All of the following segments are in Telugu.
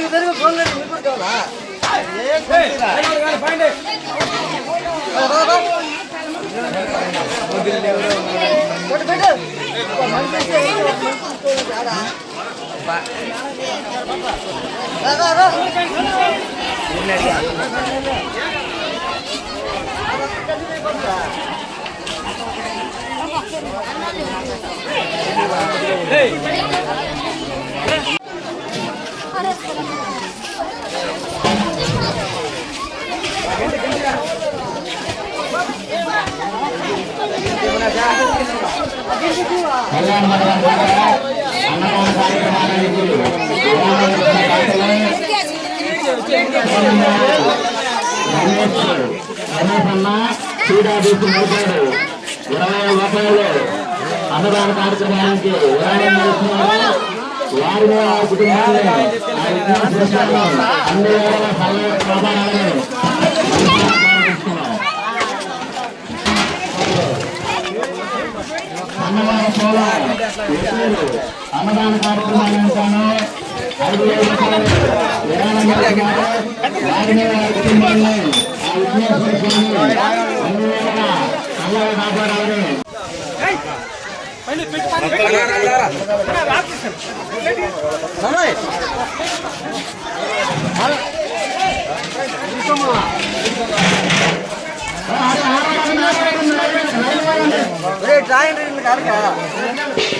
நாளைக்கு தெரியும் ஃபோன் பண்ணி விட்டுருக்காங்களா Hey! కళ్యాణ మండపం ద్వారా అన్నదాన కార్యక్రమానికి రమేష్ రమేష్ అన్న సీడాబీసీ నడిపాడు ఇరవై రూపాయలు అన్నదాన కార్యక్రమానికి విరాళం చేస్తున్నారు వారిని ఆ కుటుంబాన్ని అన్ని సహాయ అన్నదాన కార్యక్రమాలు ఉంటాను ఐదు వేల రూపాయలు కుటుంబాన్ని ఆ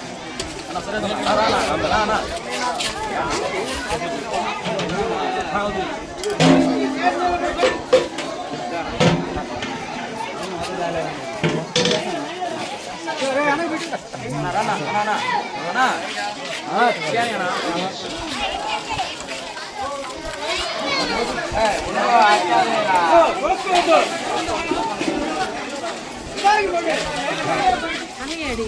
அடி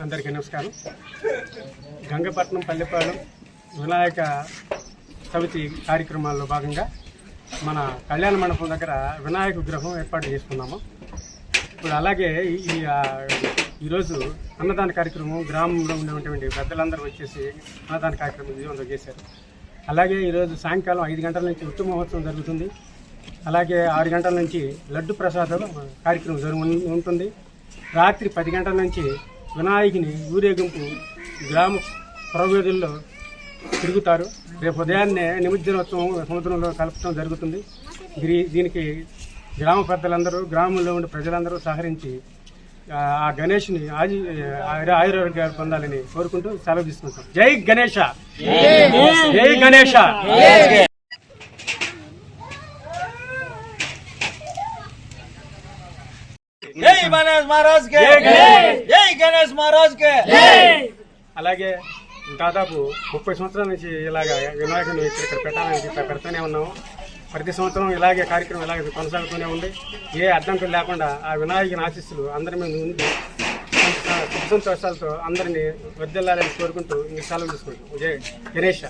అందరికీ నమస్కారం. గంగపట్నం పల్లెపాలెం వినాయక చవితి కార్యక్రమాల్లో భాగంగా మన కళ్యాణ మండపం దగ్గర వినాయక విగ్రహం ఏర్పాటు చేసుకున్నాము. ఇప్పుడు అలాగే ఈ- ఈ ఈరోజు అన్నదాన కార్యక్రమం గ్రామంలో ఉన్నటువంటి పెద్దలందరూ వచ్చేసి అన్నదాన కార్యక్రమం విజయవంతం చేశారు. అలాగే ఈరోజు సాయంకాలం ఐదు గంటల నుంచి ఉత్తు మహోత్సవం జరుగుతుంది. అలాగే ఆరు గంటల నుంచి లడ్డు ప్రసాదం కార్యక్రమం జరుగు ఉంటుంది. రాత్రి పది గంటల నుంచి వినాయకుని ఊరేగింపు గ్రామ ప్రవేదుల్లో తిరుగుతారు. రేపు ఉదయాన్నే నిమజ్జనోత్సవం సముద్రంలో కలపడం జరుగుతుంది. దీనికి గ్రామ పెద్దలందరూ గ్రామంలో ఉండే ప్రజలందరూ సహకరించి ఆ గణేష్ని ఆయుర్వేద పొందాలని కోరుకుంటూ సెలవు తీసుకుంటాం. జై గణేష! జై గణేష! జై గణేష్ మహారాజ్ కే! జై గణేష్! మహారాజ్ కే! అలాగే దాదాపు ముప్పై సంవత్సరాల నుంచి ఇలాగ వినాయకుని ఇక్కడ ఇక్కడ పెట్టాలని చెప్పి పెడుతూనే ఉన్నాము. ప్రతి సంవత్సరం ఇలాగే కార్యక్రమం ఇలాగే కొనసాగుతూనే ఉంది. ఏ అడ్డంకులు లేకుండా ఆ వినాయకుని ఆశీస్సులు అందరి మీద ఉంది సంతోషాలతో అందరినీ వర్దిల్లాలని కోరుకుంటూ మీ సెలవు తీసుకుంటాం జయ గణేష్.